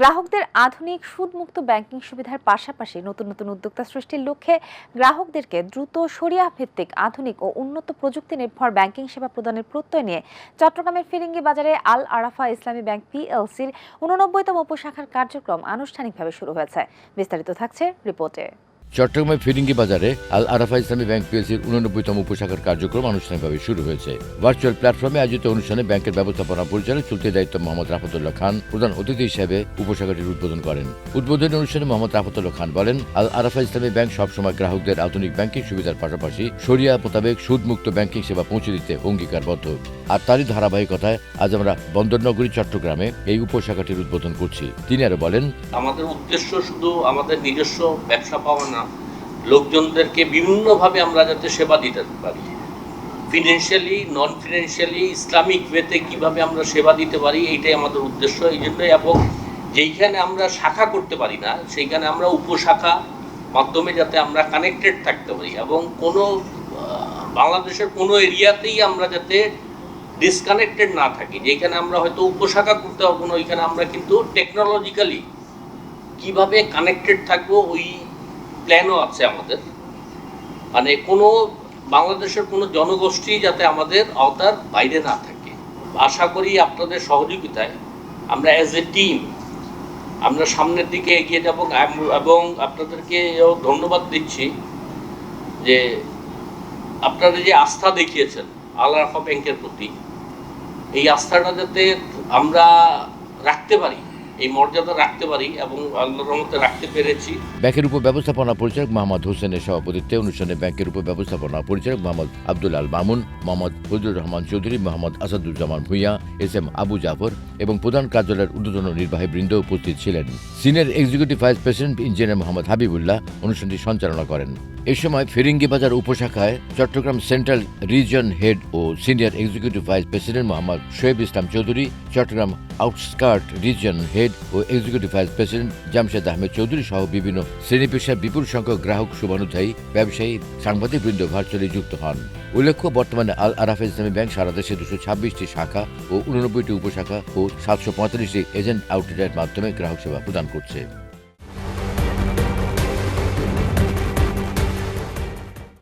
গ্রাহকদের আধুনিক সুদমুক্ত ব্যাংকিং সুবিধার পাশাপাশি নতুন নতুন উদ্যোক্তা সৃষ্টির লক্ষ্যে গ্রাহকদেরকে দ্রুত সরিয়া ভিত্তিক আধুনিক ও উন্নত প্রযুক্তি নির্ভর ব্যাংকিং সেবা প্রদানের প্রত্যয় নিয়ে চট্টগ্রামের ফিরিঙ্গি বাজারে আল আরাফা ইসলামী ব্যাংক পিএলসির উননব্বইতম উপশাখার কার্যক্রম আনুষ্ঠানিকভাবে শুরু হয়েছে। বিস্তারিত থাকছে রিপোর্টে। চট্টগ্রামের ফিরিঙ্গি বাজারে আল আরাফা ইসলামী ব্যাংক পিএলসির উননব্বইতম উপশাখার কার্যক্রম আনুষ্ঠানিকভাবে শুরু হয়েছে। ভার্চুয়াল প্ল্যাটফর্মে আয়োজিত অনুষ্ঠানে ব্যাংকের ব্যবস্থাপনা পরিচালক চলতি দায়িত্ব মোহাম্মদ রাফতুল্লাহ খান প্রধান অতিথি হিসেবে উপশাখাটির উদ্বোধন করেন। উদ্বোধনী অনুষ্ঠানে মোহাম্মদ রাফতুল্লাহ খান বলেন, আল আরাফা ইসলামী ব্যাংক সবসময় গ্রাহকদের আধুনিক ব্যাংকিং সুবিধার পাশাপাশি সরিয়া মোতাবেক সুদমুক্ত ব্যাংকিং সেবা পৌঁছে দিতে অঙ্গীকারবদ্ধ। আর তারই ধারাবাহিকতায় আজ আমরা বন্দরনগরী, চট্টগ্রামে এই উপশাখাটির উদ্বোধন করছি। তিনি আরও বলেন, আমাদের উদ্দেশ্য শুধু আমাদের নিজস্ব ব্যবসা পাওয়া না লোকজনদেরকে বিভিন্নভাবে আমরা যাতে সেবা দিতে পারি। ফিনান্সিয়ালি নন ফিনান্সিয়ালি ইসলামিক ওয়েতে কীভাবে আমরা সেবা দিতে পারি, এইটাই আমাদের উদ্দেশ্য। এই জন্যই এবং যেইখানে আমরা শাখা করতে পারি না, সেইখানে আমরা উপশাখা মাধ্যমে যাতে আমরা কানেক্টেড থাকতে পারি এবং কোনো বাংলাদেশের কোনো এরিয়াতেই আমরা যাতে ডিসকানেক্টেড না থাকি। যেখানে আমরা হয়তো উপশাখা করতে পারব না, ওইখানে আমরা কিন্তু টেকনোলজিক্যালি কীভাবে কানেক্টেড থাকব, ওই প্ল্যানও আছে আমাদের। মানে কোনো বাংলাদেশের কোনো জনগোষ্ঠী যাতে আমাদের আওতার বাইরে না থাকে। আশা করি আপনাদের সহযোগিতায় আমরা অ্যাজ এ টিম আমরা সামনের দিকে এগিয়ে যাব। এবং আপনাদেরকেও ধন্যবাদ দিচ্ছি যে আপনারা যে আস্থা দেখিয়েছেন আল রাফা ব্যাংকের প্রতি, এই আস্থাটা যাতে আমরা রাখতে পারি। এই মর্যাদা রাখতে পারি এবং আল্লাহর রহমতে রাখতে পেরেছি। ব্যাংকের উপব্যবস্থাপনা পরিচালক মোহাম্মদ হোসেনের সভাপতিত্বে অনুষ্ঠানে ব্যাংকের উপব্যবস্থাপনা পরিচালক মোহাম্মদ আব্দুল আল মামুন, মোহাম্মদ ফজলুর রহমান চৌধুরী, মোহাম্মদ আসাদুজ্জামান ভূঁইয়া, এস এম আবু জাফর এবং প্রধান কার্যালয়ের ঊর্ধ্বতন নির্বাহী বৃন্দ উপস্থিত ছিলেন। Senior executive vice president engineer Mohammad Habibullah অনুষ্ঠানটি সঞ্চালনা করেন। এ সময় ফিরিঙ্গি বাজার উপশাখায় চট্টগ্রাম সেন্ট্রাল রিজন হেড ও senior executive vice president Mohammad Shoaib Islam Chowdhury, Chattogram outskirt region head ও executive vice president Jamshed Ahmed Chowdhury সহ বিভিন্ন শ্রেণি পেশার বিপুল সংখ্যক গ্রাহক শুভানুধ্যায়ী ব্যবসায়ী, সাংবাদিক সাংবাদিকবৃন্দ ভার্চুয়ালি যুক্ত হন। উল্লেখ্য, বর্তমানে আল আরাফা ইসলামী ব্যাংক সারা দেশে দুশো ছাব্বিশটি শাখা ও উননব্বইটি উপশাখা ও সাতশো পঁয়তাল্লিশটি এজেন্ট আউটলেটের মাধ্যমে গ্রাহক সেবা প্রদান করছে।